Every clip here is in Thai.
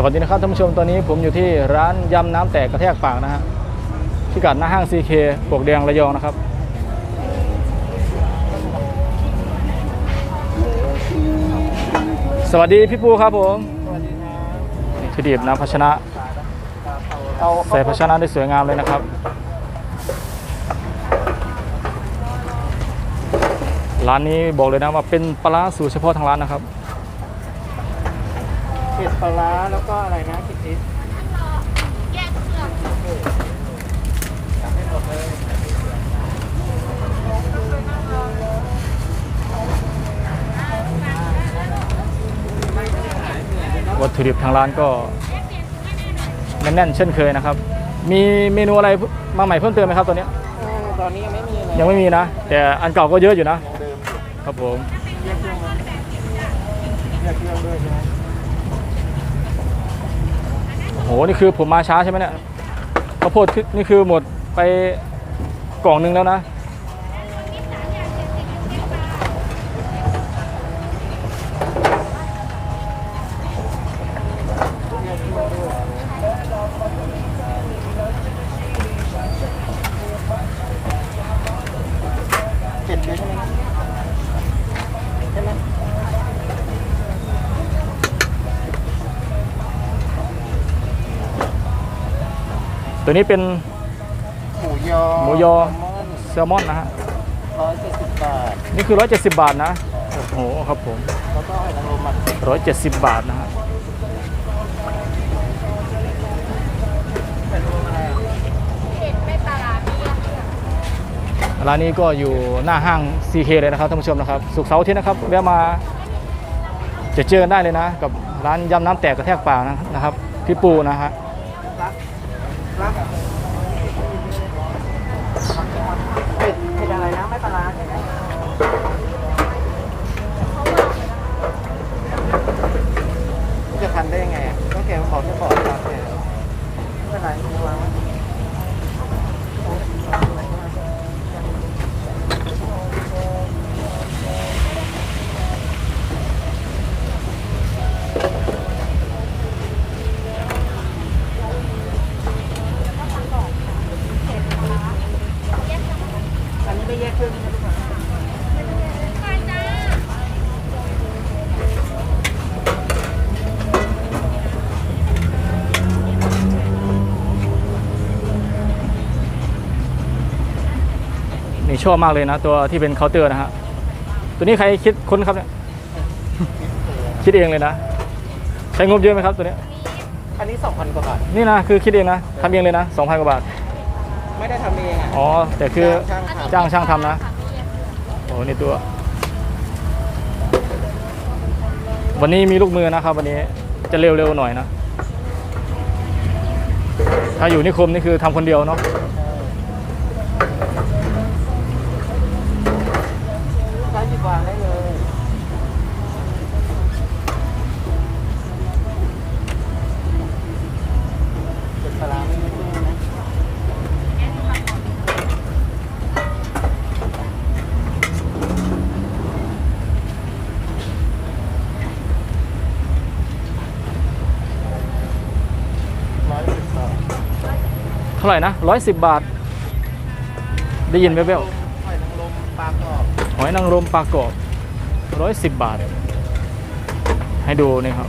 สวัสดีนะครับท่านผู้ชมตอนนี้ผมอยู่ที่ร้านยำน้ำแตกกระแทกปากนะฮะพิกัดหน้าห้าง CK ปวกแดงระยองนะครับ สวัสดีพี่ปูครับผมสวัสดีครับนี่คือดีบน้ำภาชนะเอาใส่ภาชนะได้สวยงามเลยนะครับ ร้านนี้บอกเลยนะว่าเป็นปลาร้าสูตรเฉพาะทางร้านนะครับ เผ็ดปลาร้าแล้วก็อะไรนะคิดดิสวัตถุดิบทางร้านก็แน่นๆเช่นเคยนะครับ มีเมนูอะไรมาใหม่เพิ่มเติมไหมครับตอนนี้เออตอนนี้ยังไม่มีเลยยังไม่มีนะ แต่อันเก่าก็เยอะอยู่นะของเดิมอยู่ครับผมเรียกเครื่องมาเรียกเครื่องด้วยใช่ไหม โอ้โหนี่คือผมมาช้าใช่ไหมเนี่ยข้าวโพดนี่คือหมดไปกล่องหนึงแล้วนะ ตัวนี้เป็นหมูยอหมูยอแซลมอนนะฮะร้อยเจ็ดสิบบาท นี่คือ 170 บาทนะ โอ้โหครับผมแล้วก็ไอ้นางรมอะ170 บาทนะฮะไอ้นางรมอะไรอะร้านนี้ก็อยู่หน้าห้าง CK เลยนะครับท่านผู้ชมนะครับสุกร์เสาร์อาทิตย์นะครับแวะมาจะเจอกันได้เลยนะ กับร้านยำน้ำแตกกระแทกปากนะครับพี่ปูนะฮะ รักรักเผ็ดเผ็ดอะไรนะไม่ปลาร้าใช่ไหม จะทันได้ยังไงอะก็แกบอกจะบอกตามแกไม่เป็นไรไม่วางไว้ อบมากเลยนะ ตัวที่เป็นเคาน์เตอร์นะฮะตัวนี้ใครคิดค้นครับเนี่ยคิดเองเลยนะ ใช้งบเยอะไหมครับตัวเนี้ยอันนี้ 2,000 กว่าบาท นี่นะ คือคิดเองนะทำเองเลยนะ2,000กว่าบาท ไม่ได้ทำเองอะอ๋อ แต่คือจ้างช่างทำจ้างช่างทำนะ โอ้นี่ตัว วันนี้มีลูกมือนะครับ วันนี้จะเร็วๆหน่อยนะ ถ้าอยู่นิคมนี่คือทำคนเดียวเนาะ ใช้หยิบวางได้เลยเผ็ดปลาร้าไม่ไม่ต้องนะ ร้อยสิบบาท เท่าไหร่นะร้อยสิบบาท ได้ยินไหมเบลหอยนางรมปลากรอบหอยนางรมปลากรอบร้อยสิบบาท ให้ดูนี่ครับ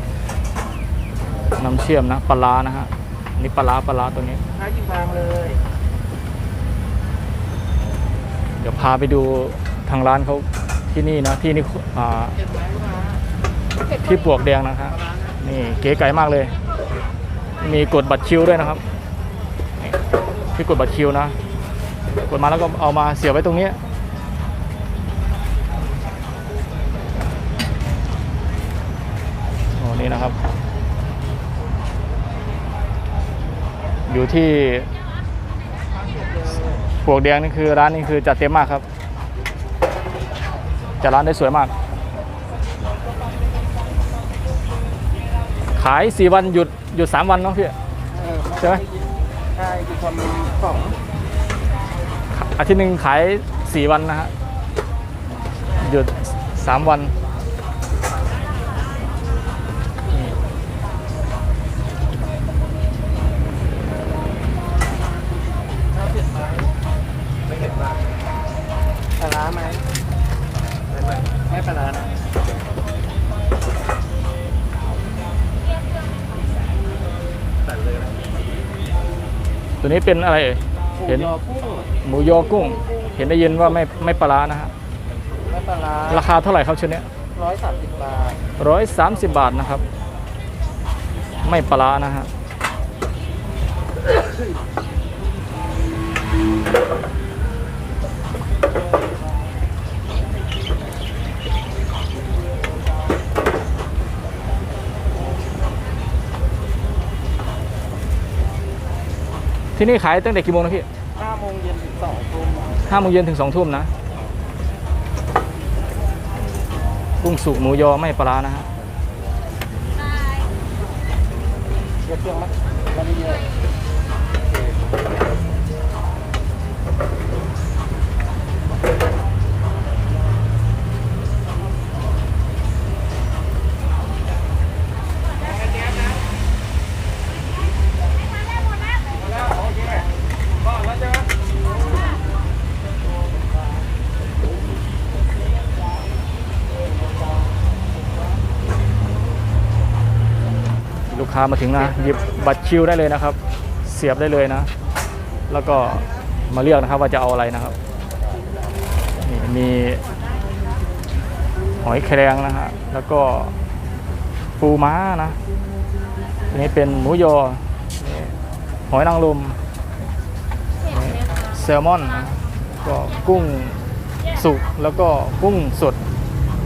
น้ำเชื่อมนะปลาร้านะฮะอันนี่ปลาร้าปลาร้าตัวนี้ใช้หยิบวางเลย เดี๋ยวพาไปดูทางร้านเขาที่นี่นะที่นี่อ่าเก็บไว้มาที่ปลวกแดงนะครับนี่เก๋ไก่มากเลย มีกดบัตรคิวด้วยนะครับนี่ ที่กดบัตรคิวนะ กดมาแล้วก็เอามาเสียบไว้ตรงนี้ โอ้นี่นะครับ อยู่ที่ปวกแดงนี่คือร้านนี้คือจัดเต็มมากครับ จัดร้านได้สวยมาก ขาย 4 วันหยุดหยุด 3 วันเนาะพี่ออใช่ไหม ใช่คือความกล่องอาทิตย์หนึ่งขาย 4 วันนะฮะหยุด 3 วัน ตัวนี้เป็นอะไรเอ่ยเห็นหมูยอกุ้งหมูยอกุ้งเห็นได้ยินว่าไม่ไม่ปลาร้านะฮะไม่ปลาร้าราคาเท่าไหร่ครับชุดเนี้ยร้อยสามสิบบาทร้อยสามสิบบาทนะครับ ไม่ปลาร้านะฮะ ที่นี่ขายตั้งแต่กี่โมงนะพี่ห้าโมงเย็นถึงสองทุ่มห้าโมงเย็นถึงสองทุ่มนะกุ้งสุกหมูยอไม่ปลาร้านะฮะเยอะเครื่องไหมไม่ได้เยอะามาถึงนะหยิบบัตรคิวได้เลยนะครับ เสียบได้เลยนะ แล้วก็มาเลือกนะครับว่าจะเอาอะไรนะครับนี่มีหอยแครงนะฮะแล้วก็ปูม้านะอันนี้เป็นหมูยอ หอยนางรมแซลมอนนะก็กุ้งสุกแล้วก็กุ้งสด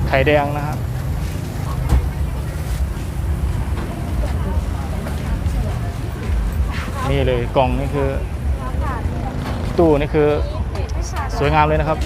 ไข่แดงนะฮะ นี่เลยกล่องนี่คือ ตู้นี่คือสวยงามเลยนะครับ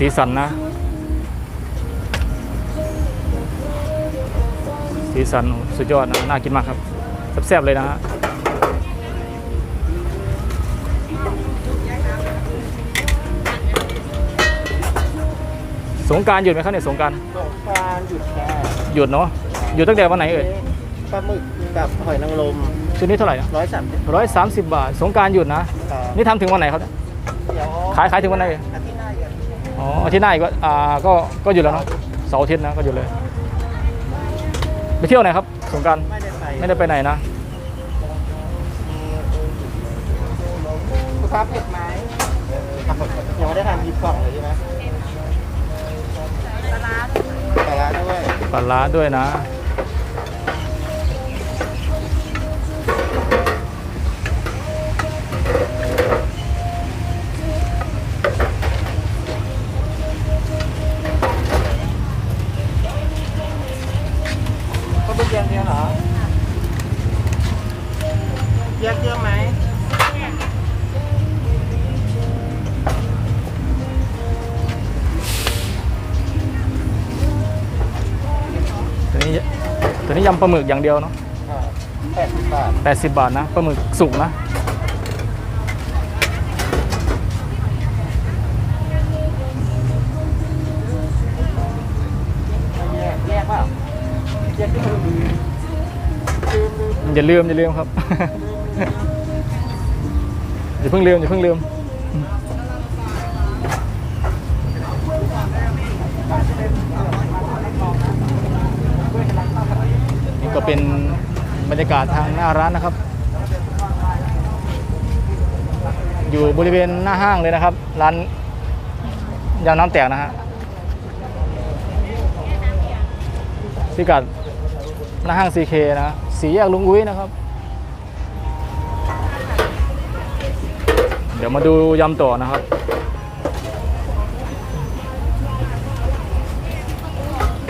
สีสันนะ สีสันสุดยอดนะน่ากินมากครับแซ่บๆเลยนะฮะสงกรารหยุดไหมครับเนี่ยสงกรารสงกรารหยุดแค่หยุดเนาะหยุดตั้งแต่วันไหนเอ่ยปลาหมึกกับหอยนางรมชุดนี้เท่าไหร่นะร้อยสามสิบร้อยสามสิบบาท สงกรารหยุดนะ นี่ทำถึงวันไหนครับเนี่ยเดี๋ยวขายขายถึงวันไหนเอ่ยอาทิตย์หน้ากัน อ๋ออาทิตย์หน้าอีกก็อ่าก็ก็หยุดแล้วเนาะเสาร์อาทิตย์นะก็หยุดเลย ไปเที่ยวไหนครับสงกรารไม่ได้ไปไม่ได้ไปไหนนะลูกค้าเผ็ดไหมยังไม่ได้ทานหยิบกล่องเลยใช่ไหมปลาร้าปลาร้าด้วยปลาร้าด้วยนะ ยำปลาหมึกอย่างเดียวเนาะแปดสิบบาท80บาทนะปลาหมึกสุกนะ แยกแยกเปล่าแยกที่มือลืมลืมอย่าลืมอย่าลืมครับ อย่าเพิ่งลืมอย่าเพิ่งลืม เป็นบรรยากาศทางหน้าร้านนะครับ อยู่บริเวณหน้าห้างเลยนะครับ ร้านยำน้ำแตกนะฮะพิกัดหน้าห้าง CK นะสีแยกลุงอุ้ยนะครับ เดี๋ยวมาดูยำต่อนะครับ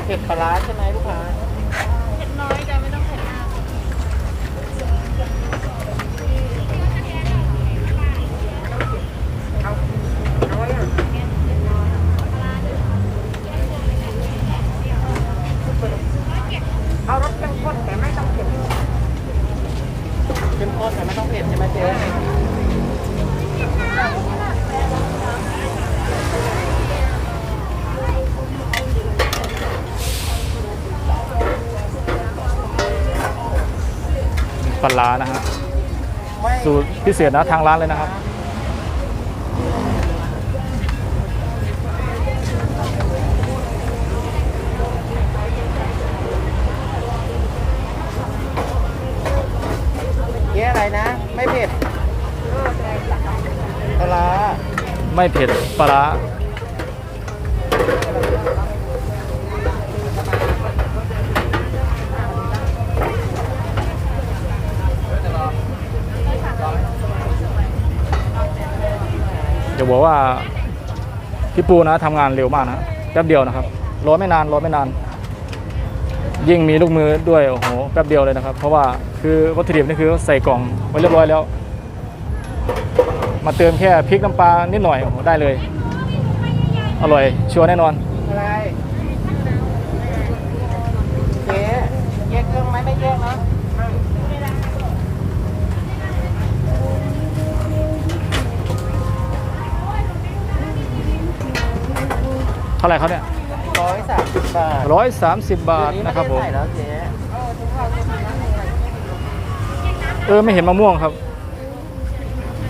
เผ็ดปลาร้าใช่ไหมลูกค้า ปลาร้านะฮะไม่สูตรพิเศษนะทางร้านเลยนะครับเย้อะไรนะ ไม่เผ็ดปลาร้าไม่เผ็ดปลาร้า จะบอกว่าพี่ปูนะทำงานเร็วมากนะแป๊บเดียวนะครับรอไม่นานรอไม่นาน ยิ่งมีลูกมือด้วยโอ้โหแป๊บเดียวเลยนะครับ เพราะว่าคือวัตถุดิบนี่คือใส่กล่องไว้เรียบร้อยแล้ว มาเติมแค่พริกน้ำปลานิดหน่อยโอ้โหได้เลย อร่อยชัวร์แน่นอนอะไรเจ๊แยกเครื่องไหมไม่แยกเนอะ ท่าไหร่เขาเนี่ยร้อยสามสิบบาทร้อยสามสิบบาทเดี๋ยวนะครับผมไได้ใส่แล้วเจ๊เออไม่เห็นมะม่วงครับ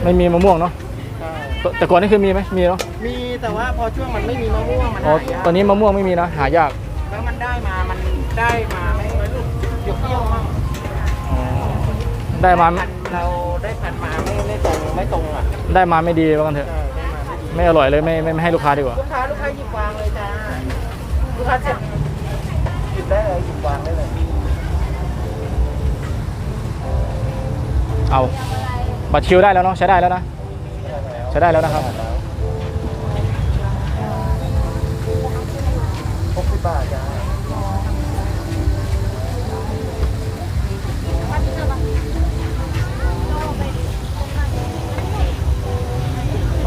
ไม่มีมะม่วงเนาะใช่แต่แต่ก่อนนี่คือมีไหมมีเนาะมีแต่ว่าพอช่วงมันไม่มีมะม่วงมันอ๋อหายากตอนนี้มะม่วงไม่มีนะหายากแล้วมันได้มามันได้มาไม่เดี๋ยวเปรี้ยวมากอ๋อได้มาพันเราได้พันมาไม่ไม่ตรงไม่ตรงอะได้มาไม่ดีว่ากันเถอะใช่ ได้มาไม่ดีไม่อร่อยเลยไม่ไม่ไม่ให้ลูกค้าดีกว่า ลูกค้าลูกค้าหยิบวางเลยจ้าลูกค้าเสร็จหยิบได้เลยหยิบวางได้เลยเอาบัตรคิวได้แล้วเนาะใช้ได้แล้วนะใช้ได้แล้วนะครับหกสิบบาทจ้า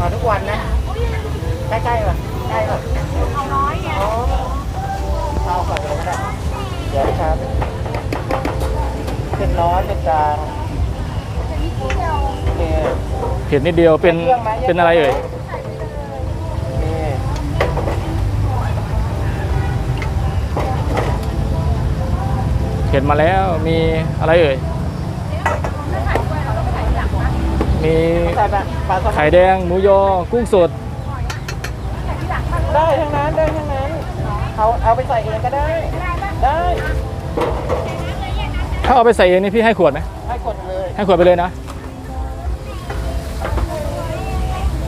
มาทุกวันนะใกล้ๆป่ะใกล้ป่ะเอาน้อยไงอ๋อเอาก่อนเลยก็ได้เดี๋ยวครับเป็นร้อยเป็นกลางโอเคเผ็ดนิดเดียวเป็นครื่องไหมเป็นอะไรเอ่ยนี่เผ็ดมาแล้วมีอะไรเอ่ย มีใส่แบบปลาสไข่แดงหมูยอกุ้งสด ได้ทั้งนั้นได้ทั้งนั้นเอาเอาไปใส่เองก็ได้ ได้ ถ้าเอาไปใส่เองนี่พี่ให้ขวดไหมให้กดเลย ให้ขวดไปเลยนะ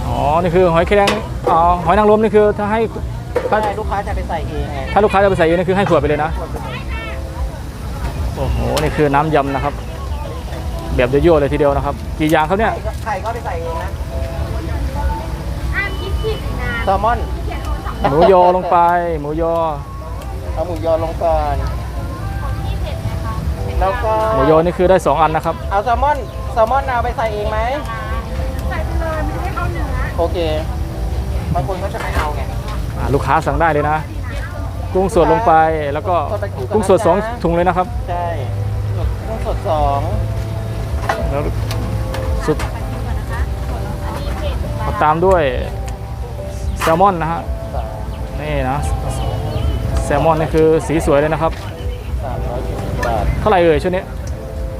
อ๋อ นี่คือหอยแครงอ๋อหอยนางรมนี่คือถ้าให้ถ้าได้ลูกค้าจะไปใส่เองไงถ้าลูกค้าจะไปใส่เองนี่คือให้ขวดไปเลยนะกดไปเลยโอ้โห นี่คือน้ำยำนะครับ แบบยั่วๆเลยทีเดียวนะครับ กี่อย่างครับเนี่ย ไข่ก็ไข่ก็ไปใส่เองนะอ่านคิดผิดนะแซลมอนหมูยอลงไป หมูยอ เอาหมูยอลงก่อนที่เผ็ดไหมคะแล้วก็หมูยอนี่คือได้สองอันนะครับ เอาแซลมอนแซลมอนเอาไปใส่เองไหมใส่ไปเลยไม่ให้เข้าเนื้อโอเคบางคนก็จะไม่เอาไงอ่าลูกค้าสั่งได้เลยนะ กุ้งสดลงไปแล้วก็กุ้งสดสองถุงเลยนะครับ ใช่กุ้งสดสอง แล้วสุดอันนี้เผ็ดตามด้วยแซลมอนนะฮะสามนี่นะแซลมอนนี่คือสีสวยเลยนะครับสามร้อยเจ็ดสิบบาทเท่าไหร่เอ่ยชุดนี้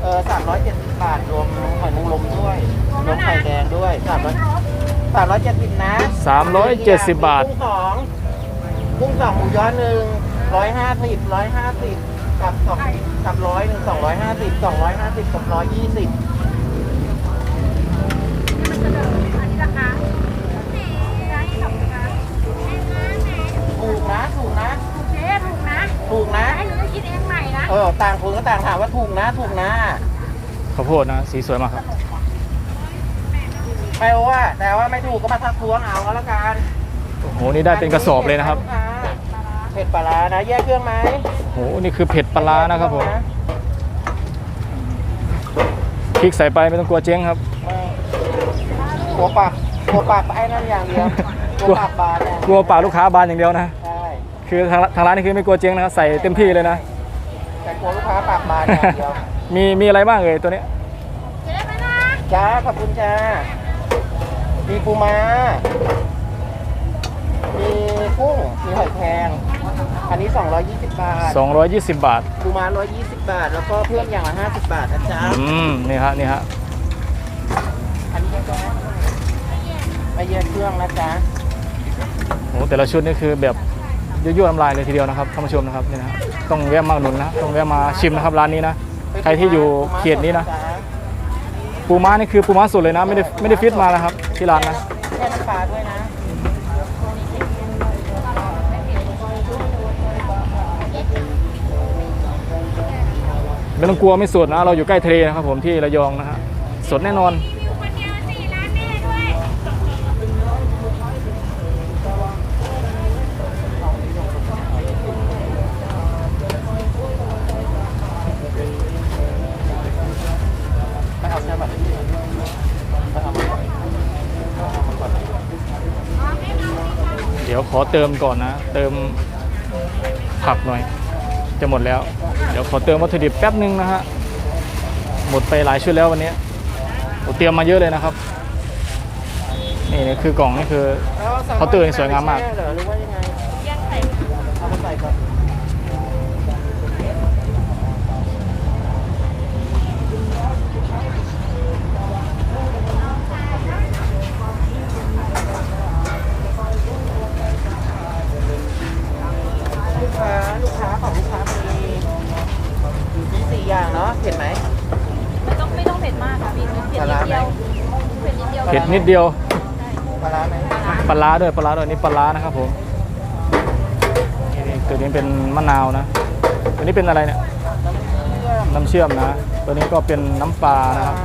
เออสามร้อยเจ็ดสิบบาทรวมหอยนางรมด้วยรวมไข่แดงด้วยสามร้อยสามร้อยเจ็ดสิบนะ370บาทกุ้งสองกุ้งสองหมูย้อนหนึ่งร้อยห้าสิบร้อยห้าสิบกับสองกับร้อยหนึ่งสองร้อยห้าสิบสองร้อยห้าสิบกับร้อยยี่สิบ นะถูกนะ ถูกเจ๊ถูกนะถูกนะ ให้หนูได้คิดเองใหม่นะเออต่างคนก็ต่างถามว่าถูกนะ ถูกนะข้าวโพดนะ สีสวยมากครับ ไม่ว่า แต่ว่าไม่ถูกก็มาทักท้วงเอาก็แล้วกันโอ้โห นี่ได้เป็นกระสอบเลยนะครับ เผ็ดปลาร้านะแยกเครื่องไหมโอ้โห นี่คือเผ็ดปลาร้านะครับผมพริกใส่ไปไม่ต้องกลัวเจ๊งครับไม่หัวปากหัวปากไอ้นั่นอย่างเดียวหัวปากบานเนี่ยกลัวปากลูกค้าบานอย่างเดียวนะใช่ คือทางทางร้านนี่คือไม่กลัวเจ๊งนะครับใส่เต็มที่เลยนะ แต่กลัวลูกค้าปากบานอย่างเดียว มีมีอะไรบ้างเอ่ยตัวนี้เจ๊ไหมนะจ้าขอบคุณจ้ามีปูม้า มีกุ้ง มีหอยแครง อันนี้ 220 บาท 220 บาท ปูม้า 120 บาท แล้วก็เพิ่มอย่างละ 50 บาทนะจ๊ะ อืม นี่ฮะ นี่ฮะ อันนี้ยังไงไปเยือนเครื่องนะจ๊ะโอ้แต่ละชุดนี่คือแบบ ยั่วๆน้ำลายเลยทีเดียวนะครับท่านผู้ชมนะครับนี่นะฮะต้องแวะมาอุดหนุนนะต้องแวะมาชิมนะครับร้านนี้นะใครที่อยู่เขตนี้นะปูม้านี่คือปูม้าสดเลยนะไม่ได้ไม่ได้ฟิตมานะครับที่ร้านนะแค่น้ำปลาด้วยนะไม่ต้องกลัวไม่สดนะเราอยู่ใกล้ทะเลนะครับผมที่ระยองนะฮะสดแน่นอน เดี๋ยวขอเติมก่อนนะ เติมผักหน่อย จะหมดแล้ว เดี๋ยวขอเติมวัตถุดิบแป๊บนึงนะฮะ หมดไปหลายชุดแล้ววันนี้ผมเตรียมมาเยอะเลยนะครับ นี่นี่คือกล่องนี่คือเขาเตอนสวยงามมากไใช่เหรอหรือว่ายังไงยังใส่เอามาใส่ก่อน เผ็ดนิดเดียวเผ็ดนิดเดียว ปลาร้าไหมปลาร้าด้วยปลาร้าด้วยนี่ปลาร้านะครับผมนี่นี่ตัวนี้เป็นมะนาวนะ ตัวนี้เป็นอะไรเนี่ยน้ำเชื่อมน้ำเชื่อมนะ ตัวนี้ก็เป็นน้ำปลานะครับ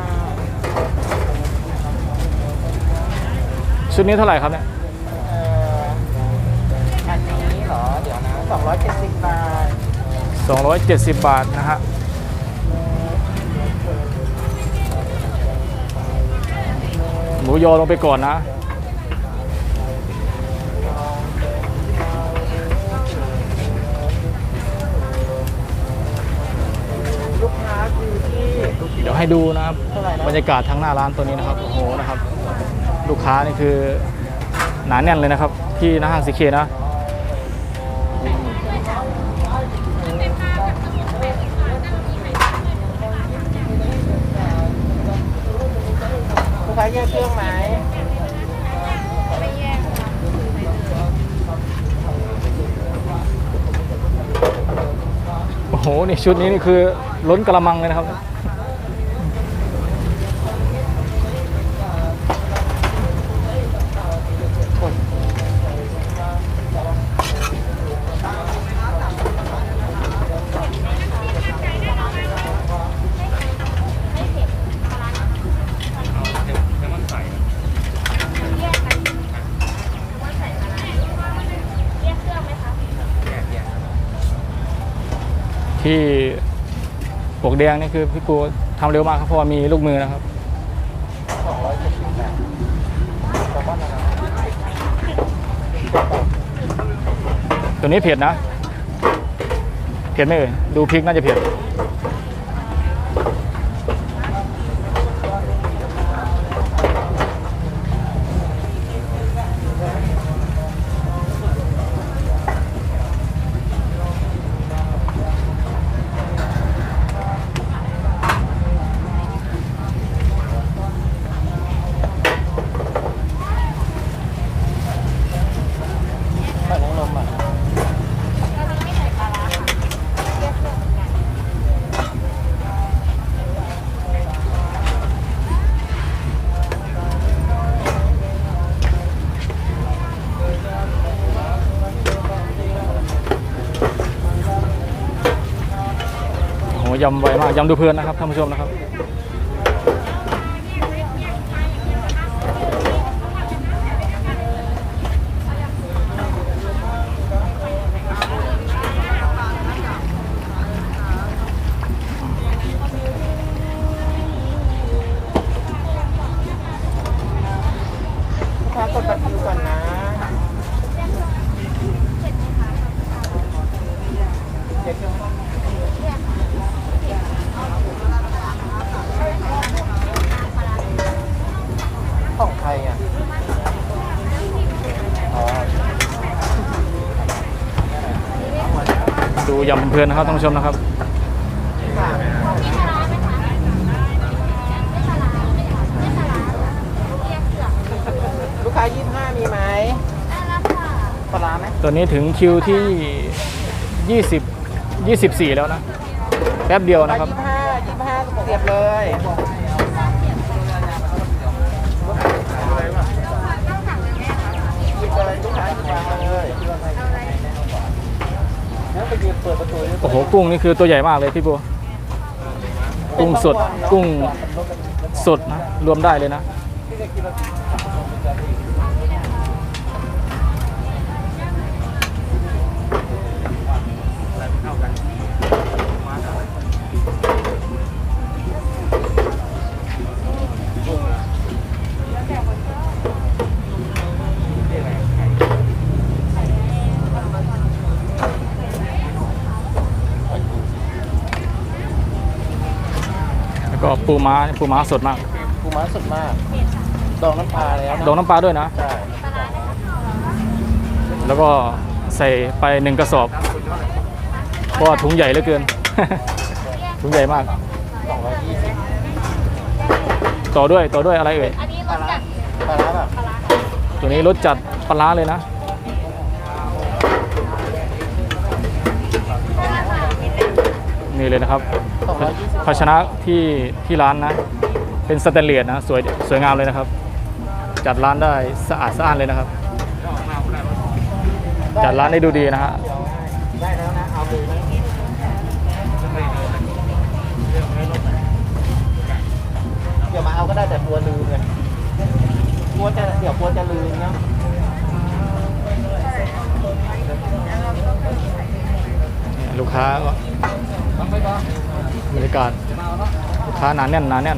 ชุดนี้เท่าไหร่ครับเนี่ย เอ่ออันนี้เหรอ เดี๋ยวนะ270บาท270 บาทนะฮะ หมูยอลงไปก่อนนะเดี๋ยวให้ดูนะครับบรรยากาศทางหน้าร้านตัวนี้นะครับโอ้โหนะครับ ลูกค้านี่คือหนาแน่นเลยนะครับ ที่หน้าห้างซีเคนะ กค้าแยกเครื่องไหมไม่แยกค่ะโอ้โห นี่ชุดนี้นี่คือล้นกระมังเลยนะครับ แยกกันว่าใส่อะไรแยกเครื่องไหมคะ ที่ปกแดงนี่คือพี่กูทำเร็วมากครับเพราะว่ามีลูกมือนะครับตัวนี้เผ็ดนะ เผ็ดไหมเอ่ยดูพริกน่าจะเผ็ด ใส่น้ำนมอะ เราจะไม่ใส่ปลาร้าค่ะแยกเครื่องเหมือนกัน โอ้โห ยำไวมดูเพลินนะครับท่านผู้ชมนะครับ ลูกค้ากดบัตรคิวก่อนนะแยกเครื่อง ดูยำ เพลินนะครับท่านผู้ชมนะครับค่ะมีปลาร้าไหมคะไม่ปลาร้าไม่ปลาร้าไม่ปลาร้าเรียกเผือกลูกค้ายี่ห้ามีไหมได้แล้วค่ะปลาร้าไหมตัวนี้ถึงคิวที่ 20 24 แล้วนะ แป๊บเดียวนะครับยี่ห้ายี่ห้าเสียบเลยหยิบเลยลูกค้าหยิบวางเลยแล้วไปยืนเปิดประตู โอ้โหกุ้งนี่คือตัวใหญ่มากเลยพี่บัวกุ้งสดกุ้งสดนะรวมได้เลยนะ ปูม้าปูม้าสดมากปูม้าสดมาก ดองน้ำปลาแล้วนะดองน้ำปลาด้วยนะ ใช่แล้วก็ใส่ไปหนึ่งกระสอบเพราะว่าถุงใหญ่เหลือเกิน ถุงใหญ่มากสองร้อยยี่สิบต่อด้วยต่อด้วยอะไรเอ่ยอันนี้รสจัดปลาร้าแบบปลาร้าตัวนี้รสจัดปลาร้าเลยนะนี่เลยนะครับ สองร้อยยี่สิบภาชนะที่ที่ร้านนะ เป็นสแตนเลสนะสวยสวยงามเลยนะครับ จัดร้านได้สะอาดสะอ้านเลยนะครับ จัดร้านได้ดูดีนะฮะได้แล้วนะเอาเลยนะเดี๋ยวมาเอาก็ได้แต่กลัวลืมไงกลัวจะเดี๋ยวกลัวจะลืมนะเนี่ยลูกค้าก็ บรรยากาศลูกค้าหนาแน่นหนาแน่น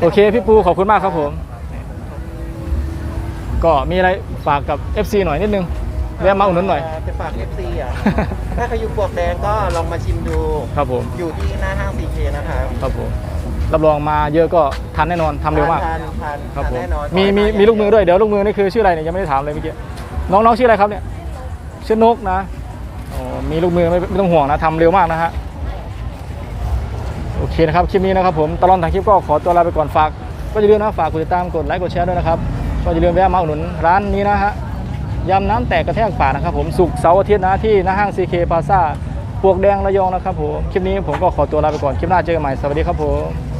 โอเคพี่ปูขอบคุณมากครับผม ก็มีอะไรฝากกับ FC หน่อยนิดนึงแวะมาอุดหนุนหน่อยไปฝากเอฟซีอะ ถ้าใครอยู่ปลวกแดงก็ลองมาชิมดู ครับผม อยู่ที่หน้าห้างซีเคนะครับครับผม รับรองมาเยอะก็ทันแน่นอนทำเร็วมาก ทานทานครับทานผม แน่นอนมีมีมีลูกมือด้วย เดี๋ยวลูกมือนี่คือชื่ออะไรเนี่ยยังไม่ได้ถามเลยเมื่อกี้ น้องน้องชื่ออะไรครับเนี่ย ชื่อนกนะ อ๋อ มีลูกมือไม่ไม่ต้องห่วงนะทำเร็วมากนะฮะโอ เคนะครับ คลิปนี้นะครับผมตลอดทางคลิปก็ขอตัวลาไปก่อนฝาก ก็อย่าลืมนะฝากกดติดตามกดไลค์กดแชร์ด้วยนะครับก็อย่าลืมแวะมาอุดหนุนร้านนี้นะฮะยำน้ำแตกกระแทกป่านะครับผมสุกร์เสาร์อาทิตย์นะที่หน้าห้างซีเคพาซ่าปวกแดงระยองนะครับผมคลิปนี้ผมก็ขอตัวลาไปก่อนคลิปหน้าเจอกันใหม่สวัสดีครับผม